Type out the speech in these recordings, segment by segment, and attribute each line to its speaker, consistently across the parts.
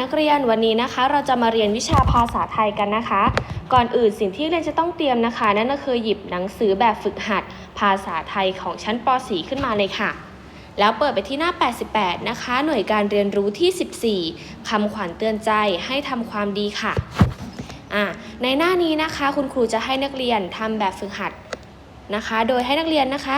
Speaker 1: นักเรียนวันนี้นะคะเราจะมาเรียนวิชาภาษาไทยกันนะคะ ก่อนอื่นสิ่งที่เรียนจะต้องเตรียมนะคะ นั่นก็คือหยิบหนังสือแบบฝึกหัด ภาษาไทยของชั้นป .4 ขึ้นมาเลยค่ะ แล้วเปิดไปที่หน้า 88 นะคะ หน่วยการเรียนรู้ที่ 14คำขวัญเตือนใจให้ทำความดีค่ะอ่าในหน้านี้นะคะคุณครูจะให้นักเรียนทำแบบฝึกหัดนะคะ โดยให้นักเรียนนะคะ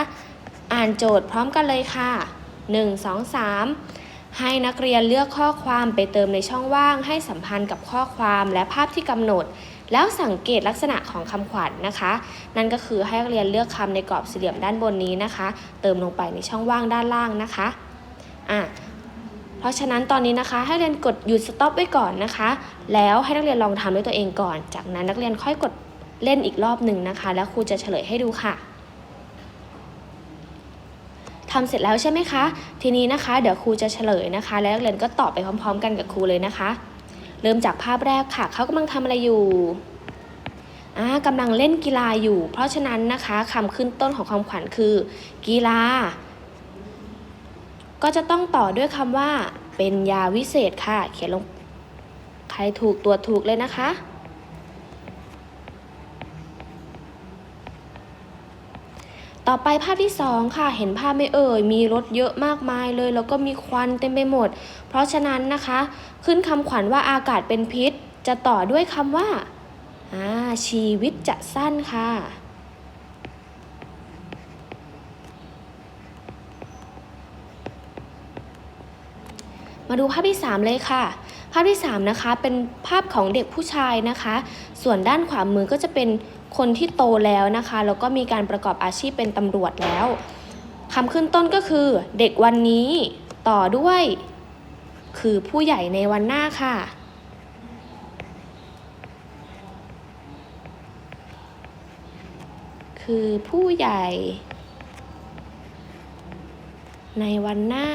Speaker 1: อ่านโจทย์พร้อมกันเลยค่ะ 1 2 3 ให้นักเรียนเลือกข้อความไปเติมในช่องว่าง ให้สัมพันธ์กับข้อความและภาพที่กำหนด แล้วสังเกตลักษณะของคำขวัญนะคะ นั่นก็คือให้นักเรียนเลือกคำในกรอบสี่เหลี่ยมด้านบนนี้นะคะ เติมลงไปในช่องว่างด้านล่างนะคะอะเพราะฉะนั้นตอนนี้นะคะ ให้เรียนกดหยุดสต็อปไว้ก่อนนะคะ แล้วให้นักเรียนลองทำด้วยตัวเองก่อน จากนั้นนักเรียนค่อยกดเล่นอีกรอบหนึ่งนะคะ แล้วครูจะเฉลยให้ดูค่ะ ทำเสร็จแล้วใช่ไหมคะ ทีนี้นะคะ เดี๋ยวครูจะเฉลยนะคะ แล้วนักเรียนก็ตอบไปพร้อม ๆ กันกับครูเลยนะคะ เริ่มจากภาพแรกค่ะ เขากำลังทำอะไรอยู่กำลังเล่นกีฬาอยู่ เพราะฉะนั้นนะคะคำขึ้นต้นของคำขวัญคือ กีฬา ก็จะต้องต่อด้วยคำว่า เป็นยาวิเศษค่ะ เขียนลง ใครถูกตัวถูกเลยนะคะ ต่อไปภาพที่สองค่ะ เห็นภาพไม่เอ่ย มีรถเยอะมากมายเลย แล้วก็มีควันเต็มไปหมด เพราะฉะนั้นนะคะ ขึ้นคำขวัญว่าอากาศเป็นพิษ จะต่อด้วยคำว่าอ่าชีวิตจะสั้นค่ะ มาดูภาพที่ 3 เลยค่ะ ภาพที่ 3 นะคะ เป็นภาพของเด็กผู้ชายนะคะ ส่วนด้านขวามือก็จะเป็นคนที่โตแล้วนะคะ แล้วก็มีการประกอบอาชีพเป็นตำรวจแล้วคำขึ้นต้นก็คือ เด็กวันนี้ต่อด้วย คือผู้ใหญ่ในวันหน้าค่ะคือผู้ใหญ่ในวันหน้า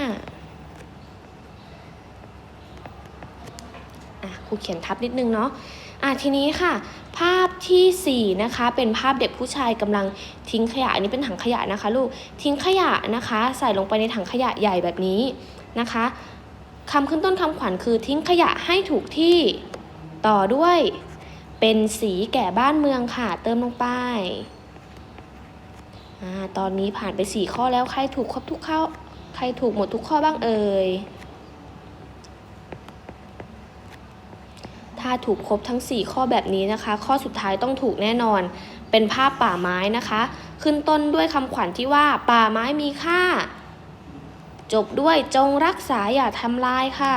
Speaker 1: อะ ครูเขียนทับนิดนึงเนาะอะทีนี้ค่ะ ภาพทีสี่4นะคะเป็นภาพเด็กผู้ชายกำลังทิ้งขยะอันนี้เป็นถังขยะนะคะลูกทิ้งขยะนะคะ ใส่ลงไปในถังขยะใหญ่แบบนี้นะคะคำขึ้นต้นคำขวัญคือทิ้งขยะให้ถูกที่ต่อด้วย เป็นสีแก่บ้านเมืองค่ะ เติมลงไปอตอนนี้ผ่านไปสี่ข้อแล้วใครถูกครบทุกข้อใครถูกหมดทุกข้อบ้างเอ่ยาถูกครบทั้ง 4 ข้อแบบนี้นะคะ ข้อสุดท้ายต้องถูกแน่นอน เป็นภาพป่าไม้นะคะ ขึ้นต้นด้วยคำขวัญที่ว่า ป่าไม้มีค่า จบด้วยจงรักษาอย่าทำลายค่ะ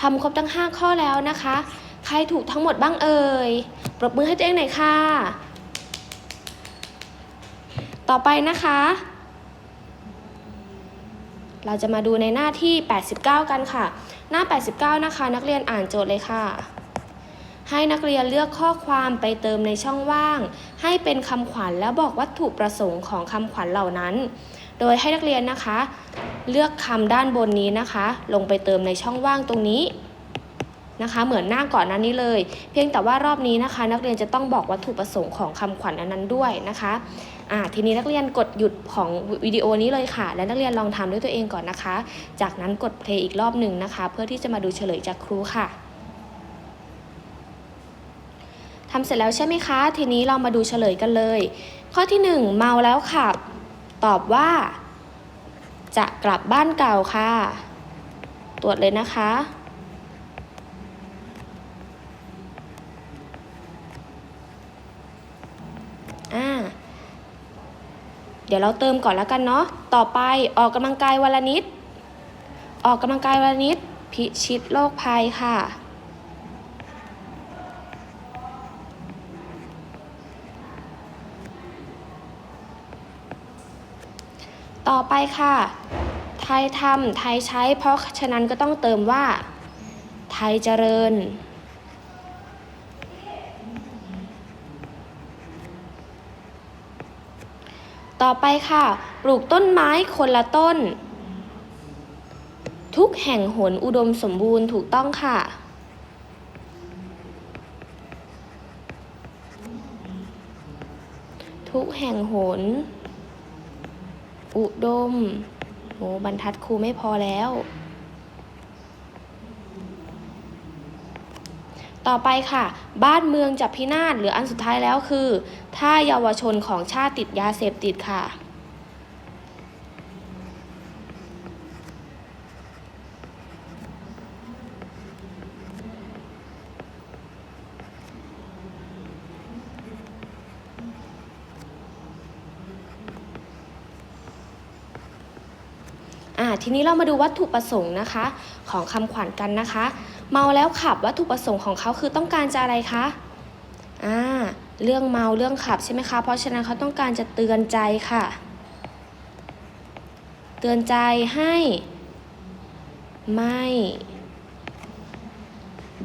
Speaker 1: ทำครบทั้ง 5 ข้อแล้วนะคะ ใครถูกทั้งหมดบ้างเอ่ย ปรบมือให้ตัวเองหน่อยค่ะ ต่อไปนะคะ เราจะมาดูในหน้าที่ 89 กันค่ะ หน้า 89 นะคะ นักเรียนอ่านโจทย์เลยค่ะ ให้นักเรียนเลือกข้อความไปเติมในช่องว่าง ให้เป็นคำขวัญและบอกวัตถุประสงค์ของคำขวัญเหล่านั้น โดยให้นักเรียนนะคะ เลือกคำด้านบนนี้นะคะ ลงไปเติมในช่องว่างตรงนี้นะคะเหมือนหน้าก่อนหน้านี้เลย เพียงแต่ว่ารอบนี้นะคะ นักเรียนจะต้องบอกวัตถุประสงค์ของคำขวัญอันนั้นด้วยนะคะ อ่าทีนี้นักเรียนกดหยุดของวิดีโอนี้เลยค่ะ และนักเรียนลองทำด้วยตัวเองก่อนนะคะ จากนั้นกดเพลย์อีกรอบหนึ่งนะคะ เพื่อที่จะมาดูเฉลยจากครูค่ะทำเสร็จแล้วใช่ไหมคะ ทีนี้เรามาดูเฉลยกันเลย ข้อที่หนึ่งเมาแล้วขับ ตอบว่า จะกลับบ้านเก่าค่ะ ตรวจเลยนะคะ อ่า เดี๋ยวเราเติมก่อนแล้วกันเนาะ ต่อไปออกกำลังกายวันละนิด ออกกำลังกายวันละนิด พิชิตโรคภัยค่ะ ต่อไปค่ะ ไทยทำไทยใช้ เพราะฉะนั้นก็ต้องเติมว่า ไทยเจริญ ต่อไปค่ะ ปลูกต้นไม้คนละต้น ทุกแห่งหนอุดมสมบูรณ์ถูกต้องค่ะ ทุกแห่งหน อุดมโอ้บรรทัดครูไม่พอแล้ว ต่อไปค่ะ บ้านเมืองจะพินาศหรืออันสุดท้ายแล้วคือ ถ้าเยาวชนของชาติติดยาเสพติดค่ะอ่าทีนี้เรามาดูวัตถุประสงค์นะคะ ของคำขวัญกันนะคะ เมาแล้วขับวัตถุประสงค์ของเขาคือต้องการจะอะไรคะอ่าเรื่องเมาเรื่องขับใช่ไหมคะ เพราะฉะนั้นเขาต้องการจะเตือนใจค่ะ เตือนใจให้ ไม่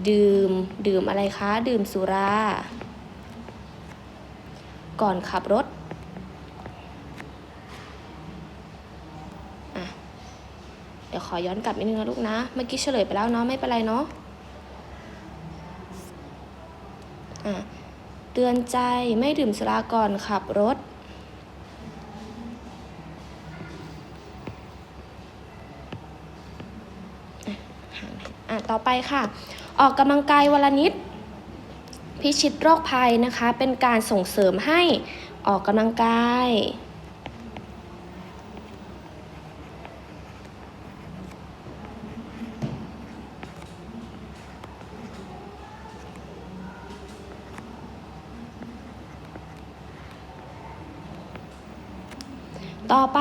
Speaker 1: ดื่ม ดื่มอะไรคะ ดื่มสุรา ก่อนขับรถ อะ เดี๋ยว ขอย้อนกลับนิดนึงนะลูกนะ เมื่อกี้เฉลยไปแล้วเนาะไม่เป็นไรเนาะอะเตือนใจไม่ดื่มสุราก่อนขับรถอะต่อไปค่ะ ออกกำลังกายวันละนิด พิชิตโรคภัยนะคะ เป็นการส่งเสริมให้ออกกำลังกาย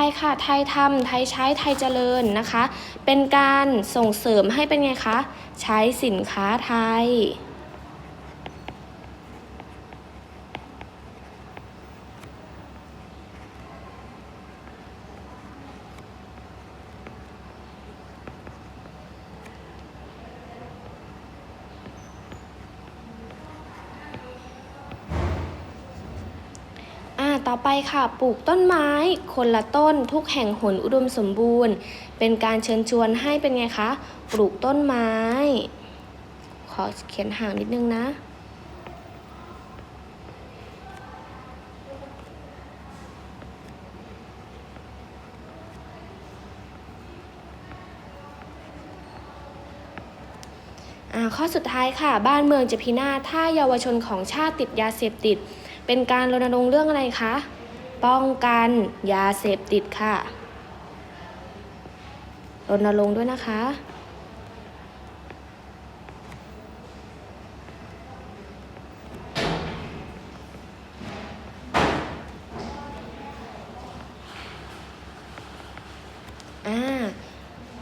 Speaker 1: ต่ค่ะ ไทยทำไทยใช้ ไทยเจริญนะคะ เป็นการส่งเสริมให้เป็นไงคะ ใช้สินค้าไทย อ่า ต่อไปค่ะ ปลูกต้นไม้ คนละต้นทุกแห่งหนอุดมสมบูรณ์ เป็นการเชิญชวนให้เป็นไงคะ ปลูกต้นไม้ ขอเขียนห่างนิดนึงนะอ่าข้อสุดท้ายค่ะ บ้านเมืองจะพินาศถ้าเยาวชนของชาติติดยาเสพติด เป็นการรณรงค์เรื่องอะไรคะ ป้องกันยาเสพติดค่ะ รณรงค์ด้วยนะคะ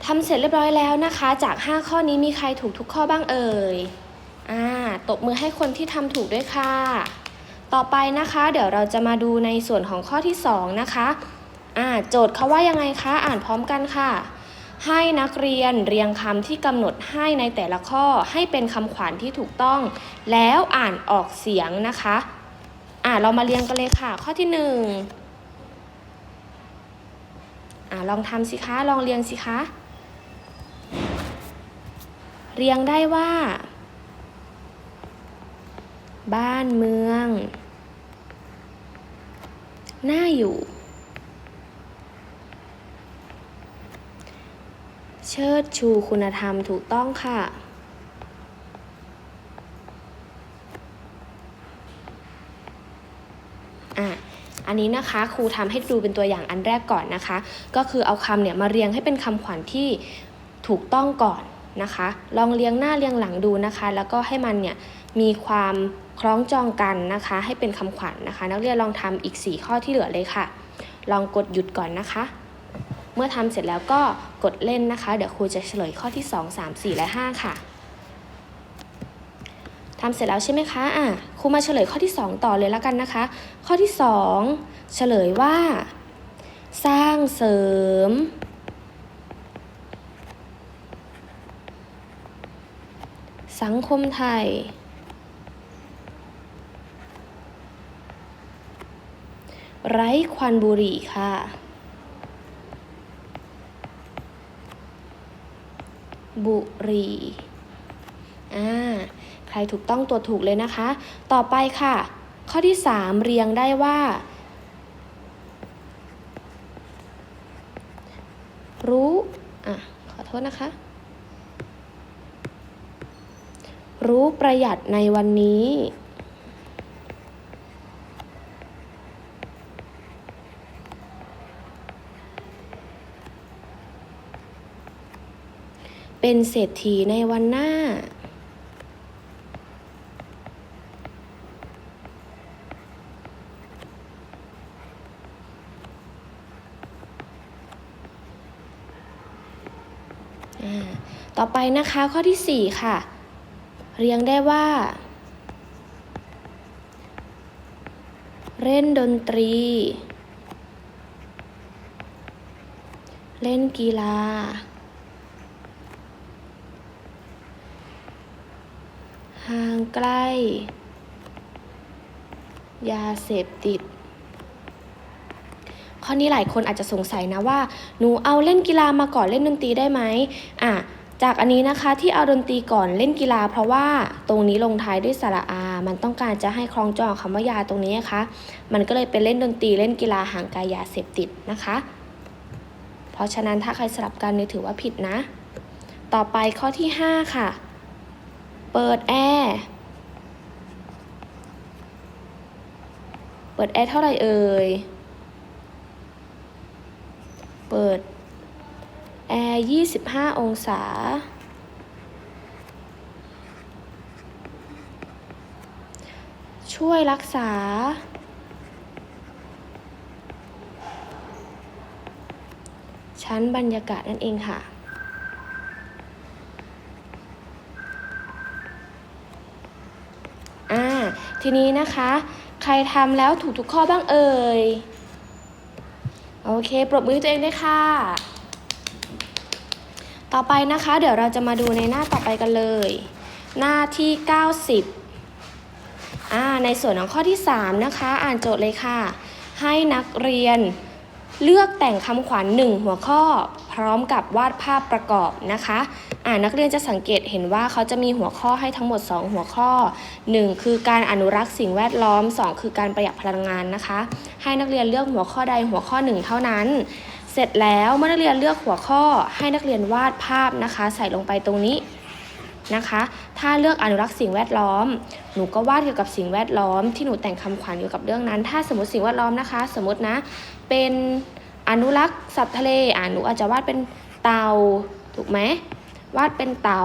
Speaker 1: ทำเสร็จเรียบร้อยแล้วนะคะ จาก 5 ข้อนี้มีใครถูกทุกข้อบ้างเอ่ย อ่า ตบมือให้คนที่ทำถูกด้วยค่ะ ต่อไปนะคะ เดี๋ยวเราจะมาดูในส่วนของข้อที่ 2 นะคะอ่าโจทย์เขาว่ายังไงคะ อ่านพร้อมกันค่ะ ให้นักเรียนเรียงคำที่กำหนดให้ในแต่ละข้อให้เป็นคำขวัญที่ถูกต้อง แล้วอ่านออกเสียงนะคะ อ่าเรามาเรียงกันเลยค่ะ ข้อที่หนึ่งอ่าลองทำสิคะ ลองเรียงสิคะ เรียงได้ว่า บ้านเมือง น่าอยู่ เชิดชูคุณธรรมถูกต้องค่ะ อะอันนี้นะคะครูทำให้ดูเป็นตัวอย่างอันแรกก่อนนะคะ ก็คือเอาคำเนี่ยมาเรียงให้เป็นคำขวัญที่ถูกต้องก่อนนะคะ ลองเรียงหน้าเรียงหลังดูนะคะ แล้วก็ให้มันเนี่ย มีความคล้องจองกันนะคะ ให้เป็นคำขวัญนะคะ นักเรียนลองทำอีก 4 ข้อที่เหลือเลยค่ะ ลองกดหยุดก่อนนะคะ เมื่อทำเสร็จแล้วก็กดเล่นนะคะ เดี๋ยวครูจะเฉลยข้อที่ 2 3 4 และ 5 ค่ะทำเสร็จแล้วใช่ไหมคะ อะ ครูมาเฉลยข้อที่ 2 ต่อเลยแล้วกันนะคะ ข้อที่ 2 เฉลยว่า สร้างเสริม สังคมไทย ไร้ควันบุหรี่ค่ะ บุหรี่อ่าใครถูกต้องตัวถูกเลยนะคะ ต่อไปค่ะ ข้อที่สามเรียงได้ว่า รู้อะขอโทษนะคะ รู้ประหยัดในวันนี้ เป็นเศรษฐีในวันหน้าอ่าต่อไปนะคะข้อที่ 4 ค่ะ เรียงได้ว่า เล่นดนตรี เล่นกีฬา ห่างใกล้ยาเสพติด ข้อนี้หลายคนอาจจะสงสัยนะว่า หนูเอาเล่นกีฬามาก่อนเล่นดนตรีได้ไหมอะจากอันนี้นะคะที่เอาดนตรีก่อนเล่นกีฬา เพราะว่าตรงนี้ลงท้ายด้วยสระอา มันต้องการจะให้คล้องจองคำว่ายาตรงนี้นะคะ มันก็เลยเป็นเล่นดนตรีเล่นกีฬาห่างไกลยาเสพติดนะคะ เพราะฉะนั้นถ้าใครสลับกันนี่ถือว่าผิดนะ ต่อไปข้อที่ 5 ค่ะ เปิดแอร์เปิดแอร์เท่าไหร่เอ่ย เปิดแอร์25องศา ช่วยรักษา ชั้นบรรยากาศนั่นเองค่ะ อ่า ทีนี้นะคะ ใครทำแล้วถูกทุกข้อบ้างเอ่ย โอเค ปรบมือตัวเองด้วยค่ะ ต่อไปนะคะ เดี๋ยวเราจะมาดูในหน้าต่อไปกันเลย หน้าที่ 90อ่าในส่วนของข้อที่ 3 นะคะ อ่านโจทย์เลยค่ะ ให้นักเรียนเลือกแต่งคำขวัญหนึ่งหัวข้อ พร้อมกับวาดภาพประกอบนะคะอ่านักเรียนจะสังเกตเห็นว่าเขาจะมีหัวข้อให้ทั้งหมด 2 หัวข้อ 1 คือการอนุรักษ์สิ่งแวดล้อม 2 คือการประหยัดพลังงานนะคะ ให้นักเรียนเลือกหัวข้อใดหัวข้อหนึ่งเท่านั้น เสร็จแล้วเมื่อนักเรียนเลือกหัวข้อให้นักเรียนวาดภาพนะคะ ใส่ลงไปตรงนี้นะคะ ถ้าเลือกอนุรักษ์สิ่งแวดล้อม หนูก็วาดเกี่ยวกับสิ่งแวดล้อม ที่หนูแต่งคำขวัญเกี่ยวกับเรื่องนั้น ถ้าสมมติสิ่งแวดล้อมนะคะ สมมตินะ เป็น อนุรักษ์สัตว์ทะเลอ่าหนูอาจจะวาดเป็นเต่าถูกไหมวาดเป็นเต่า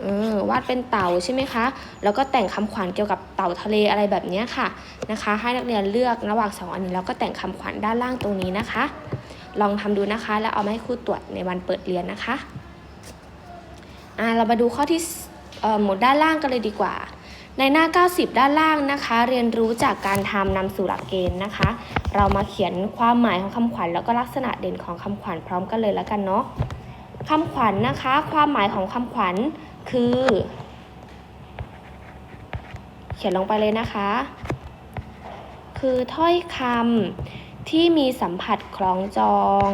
Speaker 1: เออวาดเป็นเต่าใช่ไหมคะ แล้วก็แต่งคำขวัญเกี่ยวกับเต่าทะเลอะไรแบบนี้ค่ะนะคะ ให้นักเรียนเลือกระหว่างสองอันนี้แล้วก็แต่งคำขวัญด้านล่างตรงนี้นะคะ ลองทำดูนะคะ แล้วเอามาให้ครูตรวจในวันเปิดเรียนนะคะอ่าเรามาดูข้อที่เอ่อหมวดด้านล่างกันเลยดีกว่า ในหน้า 90 ด้านล่างนะคะ เรียนรู้จากการทำนำสู่หลักเกณฑ์นะคะ เรามาเขียนความหมายของคำขวัญแล้วก็ลักษณะเด่นของคำขวัญพร้อมกันเลยแล้วกันเนาะคำขวัญนะคะ ความหมายของคำขวัญคือ เขียนลงไปเลยนะคะ คือถ้อยคำที่มีสัมผัสคล้องจอง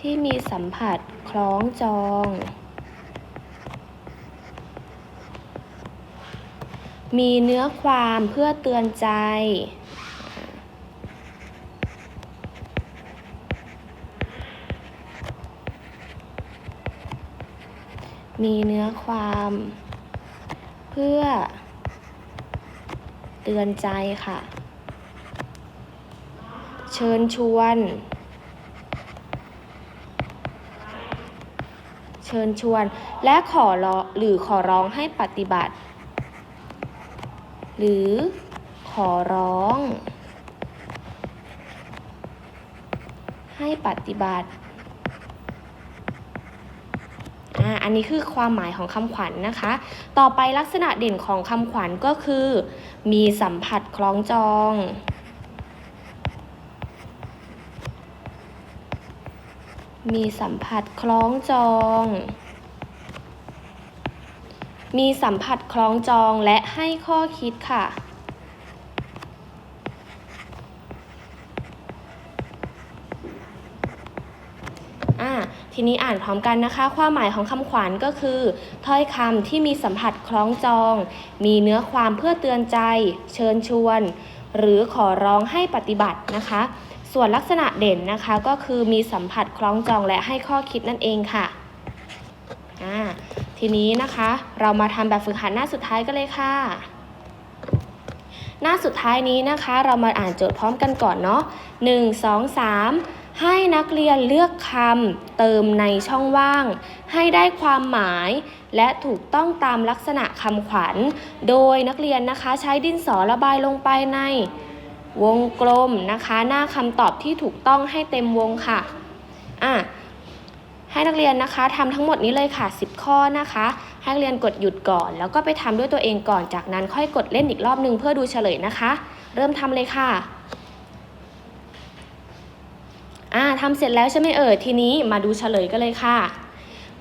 Speaker 1: ที่มีสัมผัส คล้องจอง มีเนื้อความเพื่อเตือนใจ มีเนื้อความ เพื่อ เตือนใจค่ะ เชิญชวน ชิญชวน และขอร้องหรือขอร้องให้ปฏิบัติ หรือขอร้อง ให้ปฏิบัติอ่าอันนี้คือความหมายของคำขวัญนนะคะ ต่อไปลักษณะเด่นของคำขวัญก็คือ มีสัมผัสคล้องจอง มีสัมผัสคล้องจอง มีสัมผัสคล้องจองและให้ข้อคิดค่ะอ่าทีนี้อ่านพร้อมกันนะคะ ความหมายของคำขวัญก็คือ ถ้อยคำที่มีสัมผัสคล้องจอง มีเนื้อความเพื่อเตือนใจ เชิญชวน หรือขอร้องให้ปฏิบัตินะคะ ส่วนลักษณะเด่นนะคะก็คือมีสัมผัสคล้องจองและให้ข้อคิดนั่นเองค่ะอ่าทีนี้นะคะเรามาทำแบบฝึกหัดหน้าสุดท้ายกันเลยค่ะ หน้าสุดท้ายนี้นะคะ เรามาอ่านโจทย์พร้อมกันก่อนเนาะ1 2 3ให้นักเรียนเลือกคำเติมในช่องว่าง ให้ได้ความหมาย และถูกต้องตามลักษณะคำขวัญ โดยนักเรียนนะคะใช้ดินสอระบายลงไปใน วงกลมนะคะ หน้าคำตอบที่ถูกต้องให้เต็มวงค่ะอะให้นักเรียนนะคะทำทั้งหมดนี้เลยค่ะ 10 ข้อนะคะ ให้นักเรียนกดหยุดก่อน แล้วก็ไปทำด้วยตัวเองก่อนจากนั้นค่อยกดเล่นอีกรอบนึงเพื่อดูเฉลยนะคะ เริ่มทำเลยค่ะอ่าทำเสร็จแล้วใช่ไหมเอ่ยทีนี้มาดูเฉลยกันเลยค่ะ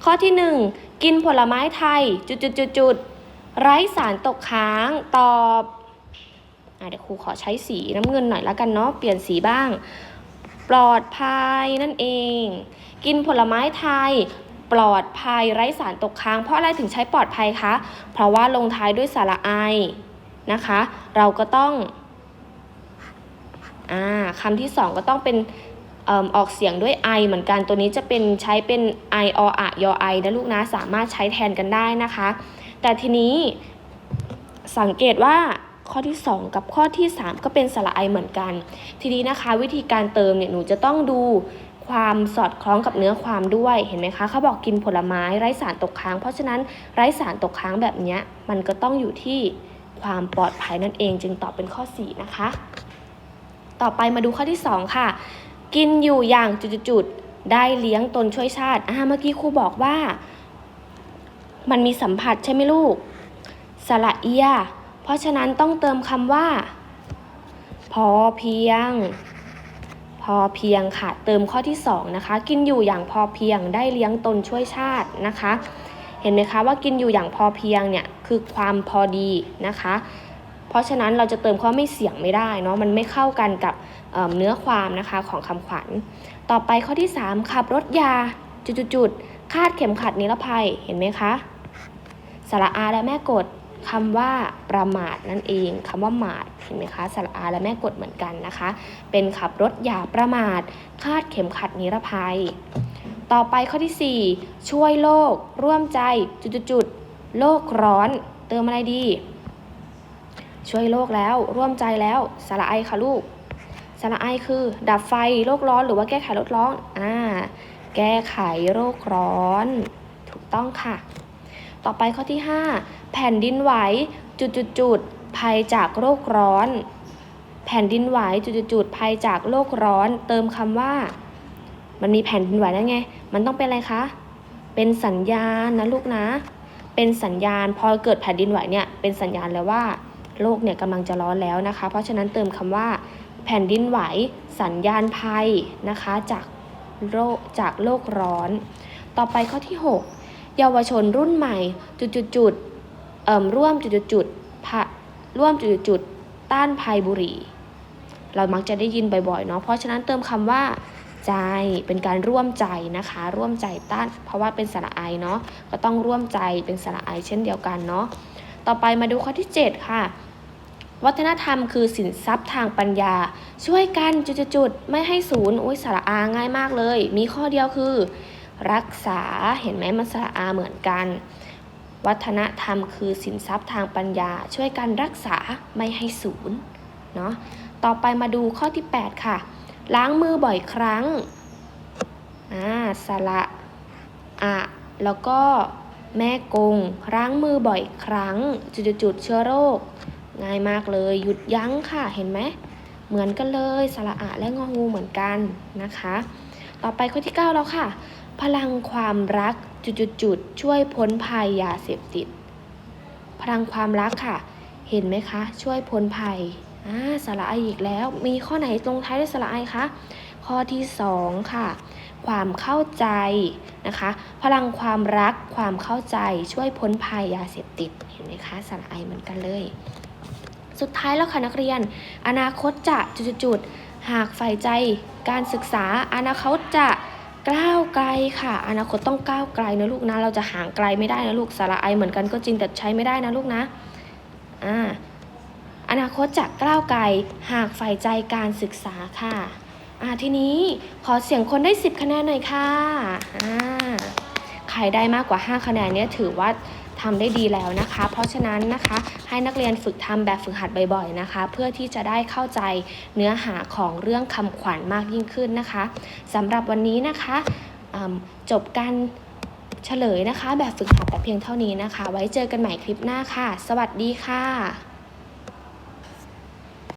Speaker 1: ข้อที่ 1 กินผลไม้ไทยจุดจุดจุดจุดๆไร้สารตกค้างตอบ เดี๋ยวครูขอใช้สีน้ำเงินหน่อยแล้วกันเนาะเปลี่ยนสีบ้าง ปลอดภัยนั่นเอง กินผลไม้ไทยปลอดภัยไร้สารตกค้าง เพราะอะไรถึงใช้ปลอดภัยคะ เพราะว่าลงท้ายด้วยสระไอนะคะ เราก็ต้องอ่าคำที่สองก็ต้องเป็นอออกเสียงด้วยไอเหมือนกันตัวนี้จะเป็นใช้เป็นไอออะยอไอนะลูกนะสามารถใช้แทนกันได้นะคะ แต่ทีนี้สังเกตว่า ข้อที่ 2 กับข้อที่ 3 ก็เป็นสระไอเหมือนกัน ทีนี้นะคะ วิธีการเติมเนี่ยหนูจะต้องดูความสอดคล้องกับเนื้อความด้วยเห็นไหมคะเขาบอกกินผลไม้ไร้สารตกค้าง เพราะฉะนั้นไร้สารตกค้างแบบเนี้ยมันก็ต้องอยู่ที่ความปลอดภัยนั่นเองจึงตอบเป็นข้อ 4 นะคะ ต่อไปมาดูข้อที่ 2 ค่ะ กินอยู่อย่างจุดๆได้เลี้ยงตนช่วยชาติอ่าเมื่อกี้ครูบอกว่า มันมีสัมผัสใช่ไหมลูกสระเอีย ราะฉะนั้นต้องเติมคำว่า พอเพียง พอเพียงค่ะ เติมข้อที่ 2 นะคะ กินอยู่อย่างพอเพียงได้เลี้ยงตนช่วยชาตินะคะ เห็นไหมคะว่ากินอยู่อย่างพอเพียงเนี่ยคือความพอดีนะคะ เพราะฉะนั้นเราจะเติมข้อไม่เสี่ยงไม่ได้เนาะมันไม่เข้ากันกับเเนื้อความนะคะของคำขวัญ ต่อไปข้อที่ 3 ขับรถยาจุดๆคาดเข็มขัดนิรภัยเห็นไหมคะสระอาและแม่กด คำว่าประมาทนั่นเองคำว่าหมาดเห็นไหมคะสระอาและแม่กดเหมือนกันนะคะ เป็นขับรถอย่าประมาท คาดเข็มขัดนิรภัย ต่อไปข้อที่ 4 ช่วยโลก ร่วมใจจุดๆๆโลกร้อน เติมอะไรดี ช่วยโลกแล้วร่วมใจแล้วสระไอค่ะลูกสระไอคือ ดับไฟโลกร้อนหรือว่าแก้ไขโลกร้อนอ่าแก้ไขโลกร้อน ถูกต้องค่ะ ต่อไปข้อที่ 5 แผ่นดินไหวจุดๆๆภัยจากโลกร้อน แผ่นดินไหวจุดๆๆภัยจากโลกร้อน เติมคำว่า มันมีแผ่นดินไหวนั่นไง มันต้องเป็นอะไรคะ เป็นสัญญาณนะลูกนะ เป็นสัญญาณพอเกิดแผ่นดินไหวเนี่ยเป็นสัญญาณแล้วว่าโลกเนี่ยกำลังจะร้อนแล้วนะคะ เพราะฉะนั้นเติมคำว่า แผ่นดินไหว สัญญาณภัยนะคะ จากโลกจากโลกร้อน ต่อไปข้อที่ 6 เยาวชนรุ่นใหม่จุดๆๆเอ่มร่วมจุดๆๆพะร่วมจุดๆๆต้านภัยบุหรี่ เรามักจะได้ยินบ่อยๆเนาะเพราะฉะนั้นเติมคำว่าใจเป็นการร่วมใจนะคะ ร่วมใจต้านเพราะว่าเป็นสระไอเนาะก็ต้องร่วมใจเป็นสระไอเช่นเดียวกันเนาะต่อไปมาดูข้อที่ 7 ค่ะ วัฒนธรรมคือสินทรัพย์ทางปัญญา ช่วยกันจุดๆไม่ให้ศูนย์โอ้ยสระอาง่ายมากเลย มีข้อเดียวคือ รักษาเห็นไหมมันสระอาเหมือนกัน วัฒนธรรมคือสินทรัพย์ทางปัญญา ช่วยกันรักษาไม่ให้ศูนย์เนาะต่อไปมาดูข้อที่ 8 ค่ะ ล้างมือบ่อยครั้งอ่าสระอะแล้วก็แม่กงล้างมือบ่อยครั้ง จุดๆเชื้อโรค ง่ายมากเลยหยุดยั้งค่ะเห็นไหมเหมือนกันเลยสระอะและงองูเหมือนกันนะคะ ต่อไปข้อที่ 9 แล้วค่ะ พลังความรักจุดๆๆช่วยพ้นภัยยาเสพติด พลังความรักค่ะ เห็นไหมคะ ช่วยพ้นภัยอ่าสระไออีกแล้ว มีข้อไหนลงท้ายด้วยสระไอคะข้อที่สองค่ะ ความเข้าใจนะคะ พลังความรักความเข้าใจช่วยพ้นภัยยาเสพติดเห็นไหมคะสระไอเหมือนกันเลย สุดท้ายแล้วค่ะนักเรียน อนาคตจะจุดๆหากใฝ่ใจการศึกษาอนาคตจะ ก้าวไกลค่ะ อนาคตต้องก้าวไกลนะลูกนะ เราจะห่างไกลไม่ได้นะลูกสาระไอเหมือนกันก็จริงแต่ใช้ไม่ได้นะลูกนะอ่าอนาคตจะก้าวไกลหากใฝ่ใจการศึกษาค่ะอ่าทีนี้ขอเสียงคนได้ 10 คะแนนหน่อยค่ะอ่าใครได้มากกว่า 5 คะแนนเนี่ยถือว่า ทำได้ดีแล้วนะคะ เพราะฉะนั้นนะคะให้นักเรียนฝึกทำแบบฝึกหัดบ่อยๆนะคะ เพื่อที่จะได้เข้าใจเนื้อหาของเรื่องคำขวัญมากยิ่งขึ้นนะคะสำหรับวันนี้นะคะจบการเฉลยนะคะ แบบฝึกหัดแต่เพียงเท่านี้นะคะ ไว้เจอกันใหม่คลิปหน้าค่ะ สวัสดีค่ะ